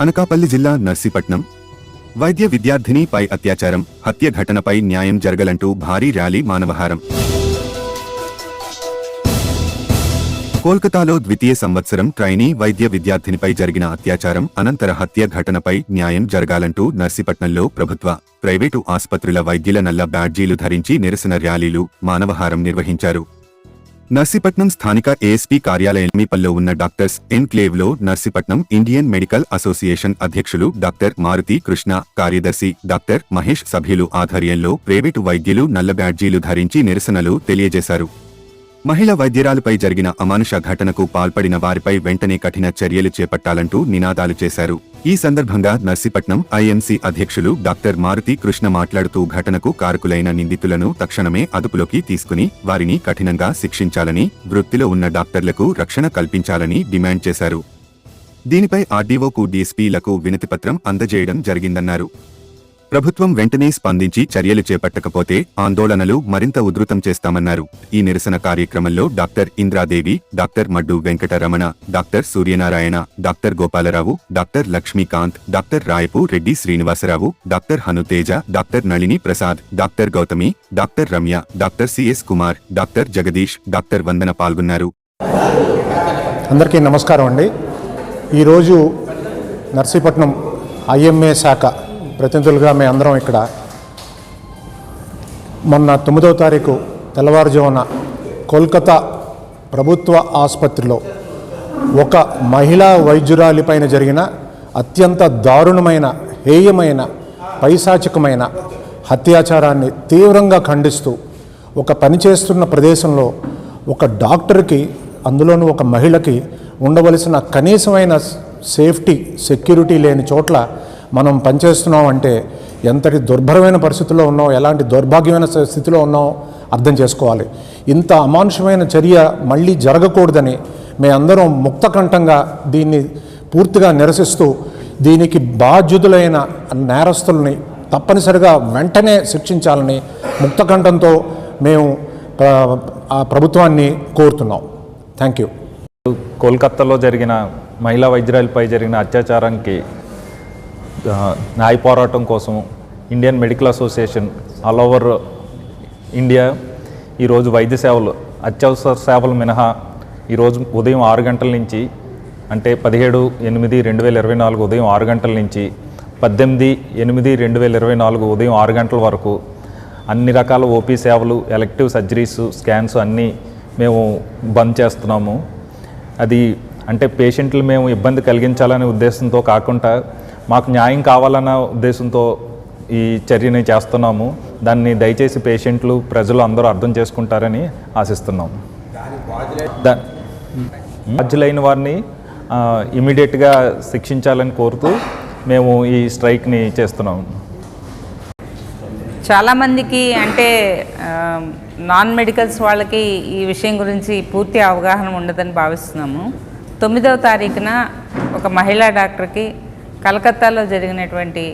అనకాపల్లి జిల్లా నర్సీపట్నం. వైద్య విద్యార్థినిపై అత్యాచారం హత్య ఘటనపై న్యాయం జరగలంటూ భారీ ర్యాలీ మానవహారం. కోల్కతాలో ద్వితీయ సంవత్సరం ట్రైనీ వైద్య విద్యార్థినిపై జరిగిన అత్యాచారం అనంతర హత్య ఘటనపై న్యాయం జరగాలంటూ నర్సీపట్నంలో ప్రభుత్వ ప్రైవేటు ఆసుపత్రుల వైద్యుల నల్ల బ్యాడ్జీలు ధరించి నిరసన ర్యాలీలు మానవహారం నిర్వహించారు. నర్సీపట్నం స్థానిక ఏఎస్పీ కార్యాలయం సమీపంలో ఉన్న డాక్టర్స్ ఎన్క్లేవ్లో నర్సీపట్నం ఇండియన్ మెడికల్ అసోసియేషన్ అధ్యక్షులు డాక్టర్ మారుతి కృష్ణ కార్యదర్శి డాక్టర్ మహేష్ సభ్యులు ఆధ్వర్యంలో ప్రైవేటు వైద్యులు నల్ల బ్యాడ్జీలు ధరించి నిరసనలు తెలియజేశారు. మహిళ వైద్యురాలపై జరిగిన అమానుష ఘటనకు పాల్పడిన వారిపై వెంటనే కఠిన చర్యలు చేపట్టాలంటూ నినాదాలు చేశారు. ఈ సందర్భంగా నర్సీపట్నం ఐఎంసీ అధ్యక్షులు డాక్టర్ మారుతి కృష్ణ మాట్లాడుతూ ఘటనకు కారకులైన నిందితులను తక్షణమే అదుపులోకి తీసుకుని వారిని కఠినంగా శిక్షించాలని వృత్తిలో ఉన్న డాక్టర్లకు రక్షణ కల్పించాలని డిమాండ్ చేశారు. దీనిపై ఆర్డీఓకు డీఎస్పీలకు వినతిపత్రం అందజేయడం జరిగిందన్నారు. ప్రభుత్వం వెంటనే స్పందించి చర్యలు చేపట్టకపోతే ఆందోళనలు మరింత ఉధృతం చేస్తామన్నారు. ఈ నిరసన కార్యక్రమంలో doctor Indradevi doctor Maddu Venkataramana doctor Suryanarayana doctor Gopalarao doctor Lakshmikant doctor Rayapu Reddy Srinivasarao doctor Hanuteja doctor Nalini Prasad doctor Gautami doctor Ramya doctor CS Kumar doctor Jagadish doctor Vandana పాల్గొన్నారు. అందరికీ నమస్కారం అండి. ఈరోజు Narsipatnam IMA శాఖ ప్రతినిధులుగా మేము అందరం ఇక్కడ. మొన్న తొమ్మిదవ తారీఖు తెల్లవారుజామున కోల్కతా ప్రభుత్వ ఆసుపత్రిలో ఒక మహిళా వైద్యురాలిపైన జరిగిన అత్యంత దారుణమైన హేయమైన పైశాచికమైన హత్యాచారాన్ని తీవ్రంగా ఖండిస్తూ ఒక పనిచేస్తున్న ప్రదేశంలో ఒక డాక్టర్కి అందులోనూ ఒక మహిళకి ఉండవలసిన కనీసమైన సేఫ్టీ సెక్యూరిటీ లేని చోట్ల మనం పనిచేస్తున్నాం అంటే ఎంతటి దుర్భరమైన పరిస్థితుల్లో ఉన్నాం ఎలాంటి దౌర్భాగ్యమైన స్థితిలో ఉన్నాం అర్థం చేసుకోవాలి. ఇంత అమానుషమైన చర్య మళ్ళీ జరగకూడదని మేమందరం ముక్తకంఠంగా దీన్ని పూర్తిగా నిరసిస్తూ దీనికి బాధ్యుతులైన నేరస్తుల్ని తప్పనిసరిగా వెంటనే శిక్షించాలని ముక్తకంఠంతో మేము ఆ ప్రభుత్వాన్ని కోరుతున్నాం. Thank you. కోల్కత్తాలో జరిగిన మహిళా వైద్యురాలపై జరిగిన అత్యాచారానికి న్యాయ పోరాటం కోసం Indian medical association all over India ఈరోజు వైద్య సేవలు అత్యవసర సేవలు మినహా ఈరోజు ఉదయం ఆరు గంటల నుంచి అంటే పదిహేడు ఎనిమిది రెండు వేల ఇరవై నాలుగు ఉదయం ఆరు గంటల నుంచి పద్దెనిమిది ఎనిమిది రెండు వేల ఇరవై నాలుగు ఉదయం ఆరు గంటల వరకు అన్ని రకాల ఓపీ సేవలు ఎలక్టివ్ సర్జరీస్ స్కాన్స్ అన్నీ మేము బంద్ చేస్తున్నాము. అది అంటే పేషెంట్లు మేము ఇబ్బంది కలిగించాలనే ఉద్దేశంతో కాకుండా మాకు న్యాయం కావాలన్న ఉద్దేశంతో ఈ చర్యని చేస్తున్నాము. దాన్ని దయచేసి పేషెంట్లు ప్రజలు అందరూ అర్థం చేసుకుంటారని ఆశిస్తున్నాము బాధ్యులైన వారిని ఇమీడియట్గా శిక్షించాలని కోరుతూ మేము ఈ స్ట్రైక్ని చేస్తున్నాము చాలామందికి అంటే నాన్ మెడికల్స్ వాళ్ళకి ఈ విషయం గురించి పూర్తి అవగాహన ఉండదని భావిస్తున్నాము. తొమ్మిదవ తారీఖున ఒక మహిళా డాక్టర్కి కలకత్తాలో జరిగినటువంటి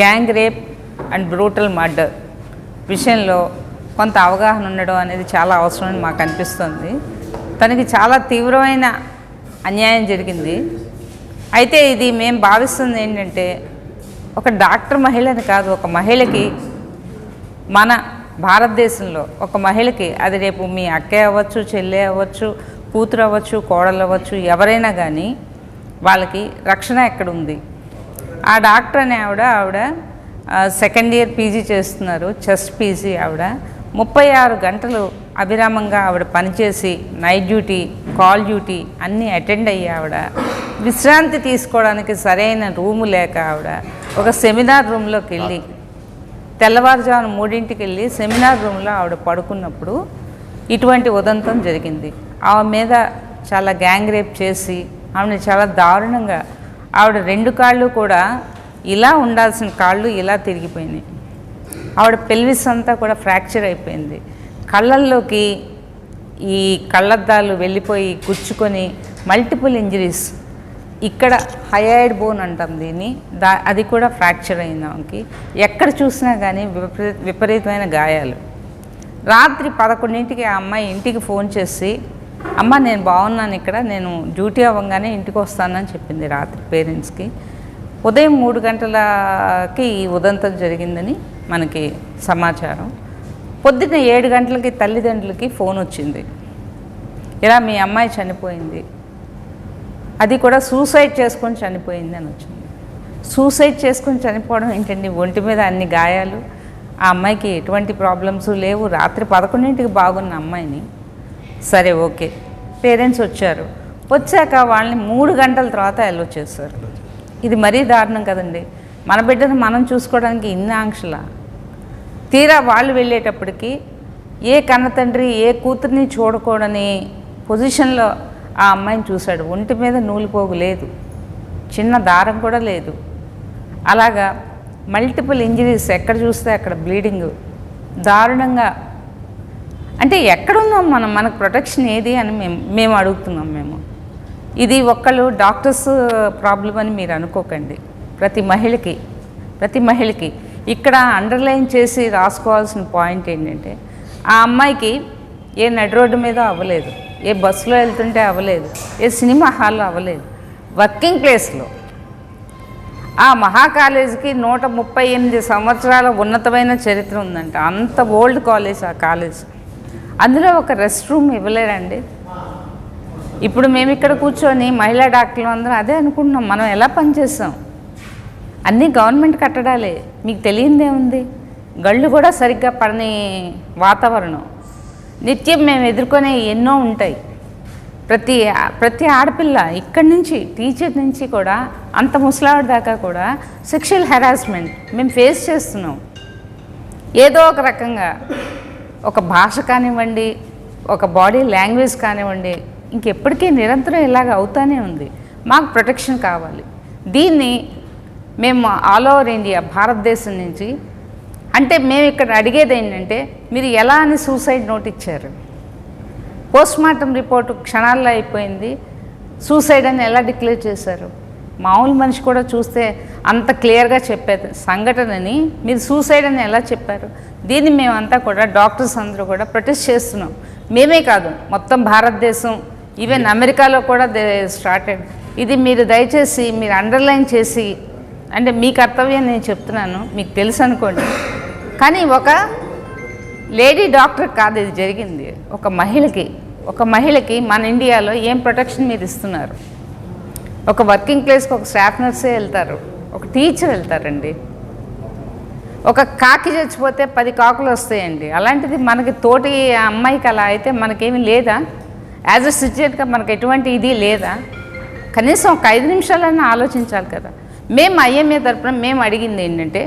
gang rape and brutal murder విషయంలో కొంత అవగాహన ఉండడం అనేది చాలా అవసరమని మాకు అనిపిస్తుంది. తనకి చాలా తీవ్రమైన అన్యాయం జరిగింది. అయితే ఇది మేము భావిస్తుంది ఏంటంటే ఒక డాక్టర్ మహిళని కాదు ఒక మహిళకి మన భారతదేశంలో ఒక మహిళకి అది రేపు మీ అక్కే అవ్వచ్చు చెల్లె అవ్వచ్చు కూతురు అవ్వచ్చు కోడలు అవ్వచ్చు ఎవరైనా కానీ వాళ్ళకి రక్షణ ఎక్కడ ఉంది ఆ డాక్టర్ అనే ఆవిడ ఆవిడ సెకండ్ ఇయర్ పీజీ చేస్తున్నారు చెస్ట్ పీజీ ఆవిడ. ముప్పై ఆరు గంటలు అవిరామంగా ఆవిడ పనిచేసి నైట్ డ్యూటీ కాల్ డ్యూటీ అన్నీ అటెండ్ అయ్యి ఆవిడ. విశ్రాంతి తీసుకోవడానికి సరైన రూము లేక ఆవిడ. ఒక సెమినార్ రూమ్లోకి వెళ్ళి తెల్లవారుజామున మూడింటికి వెళ్ళి సెమినార్ రూమ్లో ఆవిడ పడుకున్నప్పుడు ఇటువంటి ఉదంతం జరిగింది. ఆమె మీద చాలా గ్యాంగ్ రేప్ చేసి ఆవిడని చాలా దారుణంగా ఆవిడ రెండు కాళ్ళు కూడా ఇలా ఉండాల్సిన కాళ్ళు ఇలా తిరిగిపోయినాయి. ఆవిడ పెల్విస్ అంతా కూడా ఫ్రాక్చర్ అయిపోయింది. కళ్ళల్లోకి ఈ కళ్ళద్దాలు వెళ్ళిపోయి గుచ్చుకొని మల్టిపుల్ ఇంజరీస్ ఇక్కడ హయాయిడ్ బోన్ అంటాం దీన్ని. దా అది కూడా ఫ్రాక్చర్ అయింది ఆమెకి. ఎక్కడ చూసినా కానీ విపరీ విపరీతమైన గాయాలు. రాత్రి పదకొండింటికి ఆ అమ్మాయి ఇంటికి ఫోన్ చేసి అమ్మ నేను బాగున్నాను ఇక్కడ. నేను డ్యూటీ అవ్వగానే ఇంటికి వస్తానని చెప్పింది రాత్రి పేరెంట్స్కి. ఉదయం మూడు గంటలకి ఈ ఉదంతం జరిగిందని మనకి సమాచారం. పొద్దున్న ఏడు గంటలకి తల్లిదండ్రులకి ఫోన్ వచ్చింది. ఇలా మీ అమ్మాయి చనిపోయింది. అది కూడా సూసైడ్ చేసుకొని చనిపోయింది అని వచ్చింది. సూసైడ్ చేసుకొని చనిపోవడం ఏంటండి? ఒంటి మీద అన్ని గాయాలు. ఆ అమ్మాయికి ఎటువంటి ప్రాబ్లమ్స్ లేవు. రాత్రి పదకొండింటికి బాగున్న అమ్మాయిని సరే ఓకే. పేరెంట్స్ వచ్చారు. వచ్చాక వాళ్ళని మూడు గంటల తర్వాత ఎల్లో చేస్తారు ఇది మరీ దారుణం కదండి. మన బిడ్డను మనం చూసుకోవడానికి ఇన్ని ఆంక్షల. తీరా వాళ్ళు వెళ్ళేటప్పటికి ఏ కన్నతండ్రి ఏ కూతుర్ని చూడకూడని పొజిషన్లో ఆ అమ్మాయిని చూశాడు. ఒంటి మీద నూలుపోగు లేదు. చిన్న దారం కూడా లేదు. అలాగా మల్టిపుల్ ఇంజరీస్ ఎక్కడ చూస్తే అక్కడ బ్లీడింగ్. దారుణంగా అంటే ఎక్కడున్నాం మనం? మనకు ప్రొటెక్షన్ ఏది అని మేము మేము అడుగుతున్నాం మేము. ఇది ఒక్కళ్ళు డాక్టర్స్ ప్రాబ్లం uh, అని మీరు అనుకోకండి. ప్రతి మహిళకి ప్రతి మహిళకి ఇక్కడ అండర్లైన్ చేసి రాసుకోవాల్సిన పాయింట్ ఏంటంటే ఆ అమ్మాయికి ఏ నడి రోడ్డు మీద అవ్వలేదు ఏ బస్సులో వెళ్తుంటే అవ్వలేదు ఏ సినిమా హాల్లో అవ్వలేదు వర్కింగ్ ప్లేస్లో. ఆ మహా కాలేజీకి నూట ముప్పై ఎనిమిది సంవత్సరాల ఉన్నతమైన చరిత్ర ఉందంట. అంత ఓల్డ్ కాలేజ్ ఆ కాలేజ్. అందులో ఒక రెస్ట్ రూమ్ ఇవ్వలేరండి ఇప్పుడు మేము ఇక్కడ కూర్చొని మహిళా డాక్టర్లు అందరం అదే అనుకుంటున్నాం. మనం ఎలా పనిచేస్తాం అన్నీ గవర్నమెంట్ కట్టడాలే. మీకు తెలియందే ఉంది. గళ్ళు కూడా సరిగ్గా పడని వాతావరణం. నిత్యం మేము ఎదుర్కొనే ఎన్నో ఉంటాయి. ప్రతి ప్రతి ఆడపిల్ల ఇక్కడి నుంచి టీచర్ నుంచి కూడా అంత ముసలావిడ దాకా కూడా సెక్షువల్ హెరాస్మెంట్ మేము ఫేస్ చేస్తున్నాం. ఏదో ఒక రకంగా. ఒక భాష కానివ్వండి ఒక బాడీ లాంగ్వేజ్ కానివ్వండి ఇంకెప్పటికీ నిరంతరం ఇలాగ అవుతానే ఉంది. మాకు ప్రొటెక్షన్ కావాలి. దీన్ని మేము ఆల్ ఓవర్ ఇండియా భారతదేశం నుంచి అంటే మేము ఇక్కడ అడిగేది ఏంటంటే మీరు ఎలా అని సూసైడ్ నోట్ ఇచ్చారు? పోస్ట్ మార్టం రిపోర్టు క్షణాల్లో అయిపోయింది. సూసైడ్ అని ఎలా డిక్లేర్ చేశారు? మామూలు మనిషి కూడా చూస్తే అంత క్లియర్గా చెప్పేది. సంఘటనని మీరు సూసైడ్ అని ఎలా చెప్పారు? దీన్ని మేమంతా కూడా డాక్టర్స్ అందరూ కూడా ప్రొటెస్ట్ చేస్తున్నాం. మేమే కాదు మొత్తం భారతదేశం ఈవెన్ అమెరికాలో కూడా దే స్టార్టెడ్ ఇది మీరు దయచేసి మీరు అండర్లైన్ చేసి అంటే మీ కర్తవ్యం నేను చెప్తున్నాను మీకు తెలుసు అనుకోండి. కానీ ఒక లేడీ డాక్టర్ కాదు ఇది జరిగింది. ఒక మహిళకి ఒక మహిళకి మన ఇండియాలో ఏం ప్రొటెక్షన్ మీరు ఇస్తున్నారు? ఒక వర్కింగ్ ప్లేస్కి ఒక స్టాఫ్ నర్సే వెళ్తారు. ఒక టీచర్ వెళ్తారండి. ఒక కాకి చచ్చిపోతే పది కాకులు వస్తాయండి. అలాంటిది మనకి తోటి అమ్మాయికి అలా అయితే మనకేమీ లేదా? యాజ్ అ సిచ్యుయేట్గా మనకు ఎటువంటి ఇది లేదా? కనీసం ఒక ఐదు నిమిషాలన్నా ఆలోచించాలి కదా. మేము ఐఎంఏ తరపున మేము అడిగింది ఏంటంటే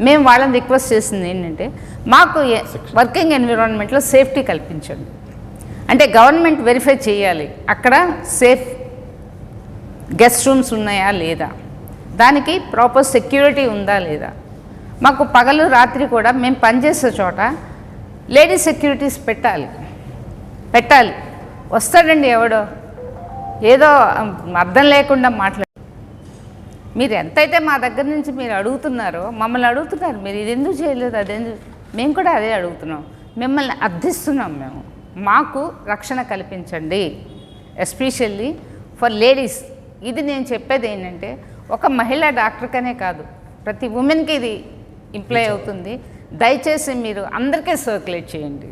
మేము వాళ్ళని రిక్వెస్ట్ చేసింది ఏంటంటే మాకు వర్కింగ్ ఎన్విరాన్మెంట్లో సేఫ్టీ కల్పించండి. అంటే గవర్నమెంట్ వెరిఫై చేయాలి. అక్కడ సేఫ్ గెస్ట్ రూమ్స్ ఉన్నాయా లేదా? దానికి ప్రాపర్ సెక్యూరిటీ ఉందా లేదా? మాకు పగలు రాత్రి కూడా మేము పనిచేసే చోట లేడీ సెక్యూరిటీస్ పెట్టాలి. పెట్టాలి. వస్తాడండి ఎవడో? ఏదో అర్థం లేకుండా మాట్లాడు. మీరు ఎంతైతే మా దగ్గర నుంచి మీరు అడుగుతున్నారో మమ్మల్ని అడుగుతున్నారు. మీరు ఇది ఎందుకు చేయలేదు అదెందుకు మేము కూడా అదే అడుగుతున్నాం. మిమ్మల్ని అర్థిస్తున్నాం మేము. మాకు రక్షణ కల్పించండి. ఎస్పెషల్లీ ఫర్ లేడీస్ ఇది నేను చెప్పేది ఏంటంటే ఒక మహిళా డాక్టర్కనే కాదు ప్రతి ఉమెన్కి ఇది ఇంప్లై అవుతుంది. దయచేసి మీరు అందరికీ సర్క్యులేట్ చేయండి.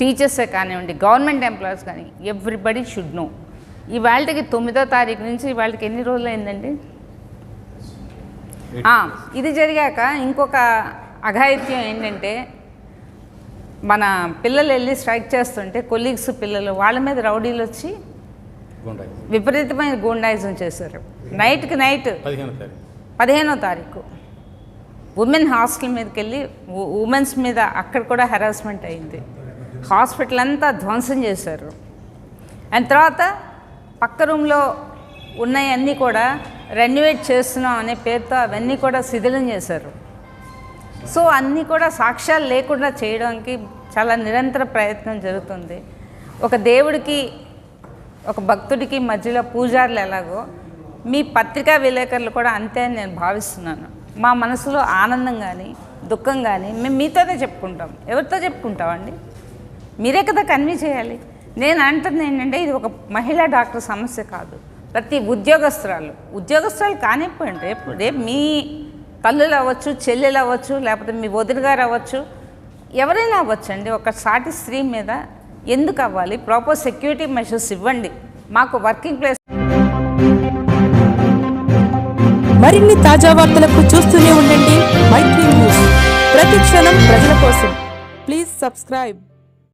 టీచర్సే కానివ్వండి గవర్నమెంట్ ఎంప్లాయీస్ కానీ ఎవ్రీబడి షుడ్ నో. ఇవాళకి తొమ్మిదో తారీఖు నుంచి ఇవాళకి ఎన్ని రోజులు అయిందండి? ఇది జరిగాక ఇంకొక అఘాయిత్యం ఏంటంటే మన పిల్లలు వెళ్ళి స్ట్రైక్ చేస్తుంటే కొలీగ్స్ పిల్లలు వాళ్ళ మీద రౌడీలు వచ్చి విపరీతమైన గూండాయిజం చేశారు. నైట్కి నైట్. పదిహేను తారీఖు. పదిహేనో తారీఖు. ఉమెన్ హాస్టల్ మీదకి వెళ్ళి ఉమెన్స్ మీద అక్కడ కూడా హెరాస్మెంట్ అయింది. హాస్పిటల్ అంతా ధ్వంసం చేశారు. అండ్ తర్వాత పక్క రూమ్లో ఉన్నాయన్నీ కూడా రెన్యువేట్ చేస్తున్నాం అనే పేరుతో అవన్నీ కూడా శిథిలం చేశారు. సో అన్నీ కూడా సాక్ష్యాలు లేకుండా చేయడానికి చాలా నిరంతర ప్రయత్నం జరుగుతుంది. ఒక దేవుడికి ఒక భక్తుడికి మధ్యలో పూజారులు ఎలాగో మీ పత్రికా విలేకరులు కూడా అంతే అని నేను భావిస్తున్నాను. మా మనసులో ఆనందం కానీ దుఃఖం కానీ మేము మీతోనే చెప్పుకుంటాం. ఎవరితో చెప్పుకుంటామండి? మీరే కదా కన్వీ చేయాలి. నేను అంటుంది ఏంటంటే ఇది ఒక మహిళా డాక్టర్ సమస్య కాదు. ప్రతి ఉద్యోగస్తురాలు ఉద్యోగస్తురాలు కానివ్వండి రేపు రేపు మీ తల్లులు అవ్వచ్చు చెల్లెలు అవ్వచ్చు లేకపోతే మీ వదిలిగారు గారు అవ్వచ్చు ఎవరైనా అవ్వచ్చు అండి ఒక సాటి స్త్రీ మీద ఎందుకు అవ్వాలి? ప్రాపర్ సెక్యూరిటీ మెషర్స్ ఇవ్వండి. మాకు వర్కింగ్ ప్లేస్ మరిన్ని తాజా వార్తలకు చూస్తూనే ఉండండి. మైత్రి న్యూస్. ప్రతి క్షణం ప్రజల కోసం. Please subscribe